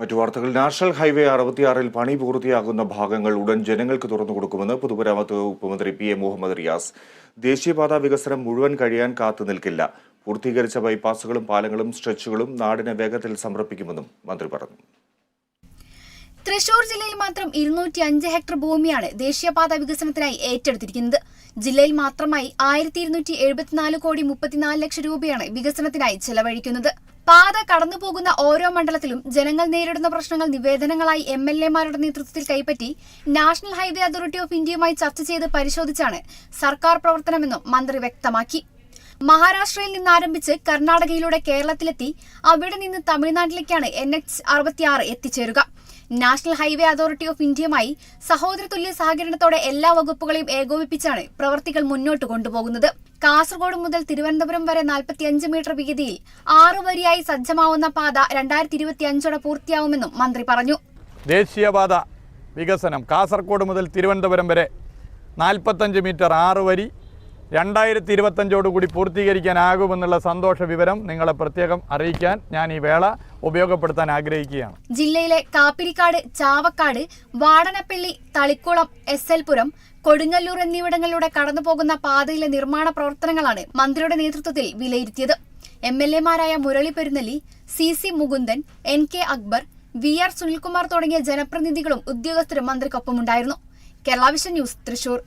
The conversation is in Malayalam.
മറ്റു വാർത്തകൾ. നാഷണൽ ഹൈവേ അറുപത്തിയാറിൽ പണി പൂർത്തിയാകുന്ന ഭാഗങ്ങൾ ഉടൻ ജനങ്ങൾക്ക് തുറന്നു കൊടുക്കുമെന്ന് പൊതുമരാമത്ത് വകുപ്പ് മന്ത്രി പി എ മുഹമ്മദ് റിയാസ്. ദേശീയപാത വികസനം മുഴുവൻ കഴിയാൻ കാത്തു നിൽക്കില്ല. പൂർത്തീകരിച്ച ബൈപ്പാസുകളും പാലങ്ങളും സ്ട്രെച്ചുകളും നാടിനെ വേഗത്തിൽ സമർപ്പിക്കുമെന്നും മന്ത്രി പറഞ്ഞു. തൃശൂർ ജില്ലയിൽ മാത്രം ഇരുന്നൂറ്റി അഞ്ച് ഹെക്ടർ ഭൂമിയാണ് ദേശീയപാത വികസനത്തിനായി ഏറ്റെടുത്തിരിക്കുന്നത്. ജില്ലയിൽ മാത്രമായി ആയിരത്തി ഇരുന്നൂറ്റി എഴുപത്തിനാല് കോടി മുപ്പത്തിനാല് ലക്ഷം രൂപയാണ് വികസനത്തിനായി ചെലവഴിക്കുന്നത്. പാത കടന്നു പോകുന്ന ഓരോ മണ്ഡലത്തിലും ജനങ്ങൾ നേരിടുന്ന പ്രശ്നങ്ങൾ നിവേദനങ്ങളായി എം എൽ എമാരുടെ നേതൃത്വത്തിൽ കൈപ്പറ്റി നാഷണൽ ഹൈവേ അതോറിറ്റി ഓഫ് ഇന്ത്യയുമായി ചർച്ച ചെയ്ത് പരിശോധിച്ചാണ് സർക്കാർ പ്രവർത്തനമെന്നും മന്ത്രി വ്യക്തമാക്കി. മഹാരാഷ്ട്രയിൽ നിന്ന് ആരംഭിച്ച് കർണാടകയിലൂടെ കേരളത്തിലെത്തി അവിടെ നിന്ന് തമിഴ്നാട്ടിലേക്കാണ് എൻ എച്ച് അറുപത്തിയാറ് എത്തിച്ചേരുക. നാഷണൽ ഹൈവേ അതോറിറ്റി ഓഫ് ഇന്ത്യയുമായി സഹോദരതുല്യ സഹകരണത്തോടെ എല്ലാ വകുപ്പുകളെയും ഏകോപിപ്പിച്ചാണ് പ്രവർത്തികൾ മുന്നോട്ട് കൊണ്ടുപോകുന്നത്. കാസർഗോഡ് മുതൽ തിരുവനന്തപുരം വരെ 45 മീറ്റർ വീതിയിൽ ആറു വരിയായി സജ്ജമാവുന്ന പാത രണ്ടായിരത്തി ഇരുപത്തിയഞ്ചോടെ പൂർത്തിയാവുമെന്നും മന്ത്രി പറഞ്ഞു. ദേശീയപാത വികസനം കാസർഗോഡ് മുതൽ തിരുവനന്തപുരം വരെ നാൽപ്പത്തഞ്ച് മീറ്റർ ആറ് വരി രണ്ടായിരത്തി ഇരുപത്തഞ്ചോടുകൂടി പൂർത്തീകരിക്കാനാകുമെന്നുള്ള സന്തോഷ വിവരം നിങ്ങളെ പ്രത്യേകം അറിയിക്കാൻ ഞാൻ ഈ വേള ഉപയോഗപ്പെടുത്താൻ ആഗ്രഹിക്കുകയാണ്. ജില്ലയിലെ കാപ്പിരിക്കാട് ചാവക്കാട് വാടനപ്പള്ളി തളിക്കുളം എസ് എൽ പുരം കൊടുങ്ങല്ലൂർ എന്നിവിടങ്ങളിലൂടെ കടന്നുപോകുന്ന പാതയിലെ നിർമ്മാണ പ്രവർത്തനങ്ങളാണ് മന്ത്രിയുടെ നേതൃത്വത്തിൽ വിലയിരുത്തിയത്. M L എമാരായ Murali Perunnalli C C Mukundan N K Akbar V R Sunilkumar തുടങ്ങിയ ജനപ്രതിനിധികളും ഉദ്യോഗസ്ഥരും മന്ത്രിക്കൊപ്പമുണ്ടായിരുന്നു. Kerala vision news Thrissur.